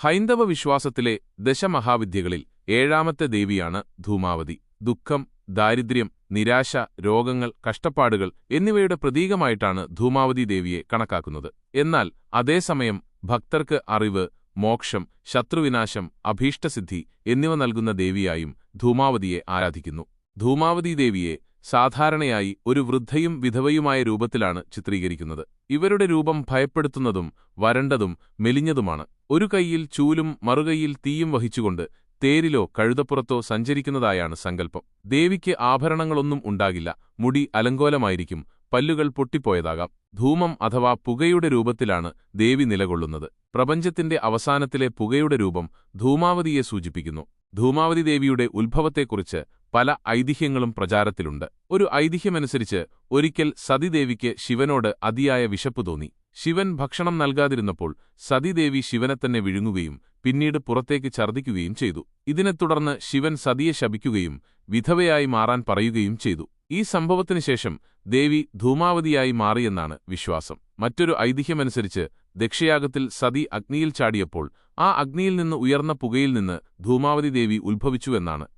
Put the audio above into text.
ഹൈന്ദവ വിശ്വാസത്തിലെ ദശമഹാവിദ്യകളിൽ ഏഴാമത്തെ ദേവിയാണ് ധൂമാവതി. ദുഃഖം ദാരിദ്ര്യം നിരാശ രോഗങ്ങൾ കഷ്ടപ്പാടുകൾ എന്നിവയുടെ പ്രതീകമായിട്ടാണ് ധൂമാവതി ദേവിയെ കണക്കാക്കുന്നത്. എന്നാൽ അതേസമയം ഭക്തർക്ക് അറിവ് മോക്ഷം ശത്രുവിനാശം അഭീഷ്ടസിദ്ധി എന്നിവ നൽകുന്ന ദേവിയായും ധൂമാവതിയെ ആരാധിക്കുന്നു. ധൂമാവതി ദേവിയെ സാധാരണയായി ഒരു വൃദ്ധയും വിധവയുമായ രൂപത്തിലാണ് ചിത്രീകരിക്കുന്നത്. ഇവരുടെ രൂപം ഭയപ്പെടുത്തുന്നതും വരണ്ടതും മെലിഞ്ഞതുമാണ്. ഒരു കൈയിൽ ചൂലും മറുകൈയിൽ തീയും വഹിച്ചുകൊണ്ട് തേരിലോ കഴുതപ്പുറത്തോ സഞ്ചരിക്കുന്നതായാണ് സങ്കല്പം. ദേവിക്ക് ആഭരണങ്ങളൊന്നും ഉണ്ടാകില്ല. മുടി അലങ്കോലമായിരിക്കും. പല്ലുകൾ പൊട്ടിപ്പോയതാകാം. ധൂമം അഥവാ പുകയുടെ രൂപത്തിലാണ് ദേവി നിലകൊള്ളുന്നത്. പ്രപഞ്ചത്തിന്റെ അവസാനത്തിലെ പുകയുടെ രൂപം ധൂമാവതിയെ സൂചിപ്പിക്കുന്നു. ധൂമാവതി ദേവിയുടെ ഉത്ഭവത്തെക്കുറിച്ച് പല ഐതിഹ്യങ്ങളും പ്രചാരത്തിലുണ്ട്. ഒരു ഐതിഹ്യമനുസരിച്ച് ഒരിക്കൽ സതിദേവിക്ക് ശിവനോട് അതിയായ വിശപ്പ് തോന്നി. ശിവൻ ഭക്ഷണം നൽകാതിരുന്നപ്പോൾ സതീദേവി ശിവനെ തന്നെ വിഴുങ്ങുകയും പിന്നീട് പുറത്തേക്ക് ഛർദ്ദിക്കുകയും ചെയ്തു. ഇതിനെ തുടർന്ന് ശിവൻ സതിയെ ശപിക്കുകയും വിധവയായി മാറാൻ പറയുകയും ചെയ്തു. ഈ സംഭവത്തിനു ശേഷം ദേവി ധൂമാവതിയായി മാറിയെന്നാണ് വിശ്വാസം. മറ്റൊരു ഐതിഹ്യമനുസരിച്ച് ദക്ഷയാഗത്തിൽ സതി അഗ്നിയിൽ ചാടിയപ്പോൾ ആ അഗ്നിയിൽ നിന്ന് ഉയർന്ന പുകയിൽ നിന്ന് ധൂമാവതി ദേവി ഉത്ഭവിച്ചുവെന്നാണ്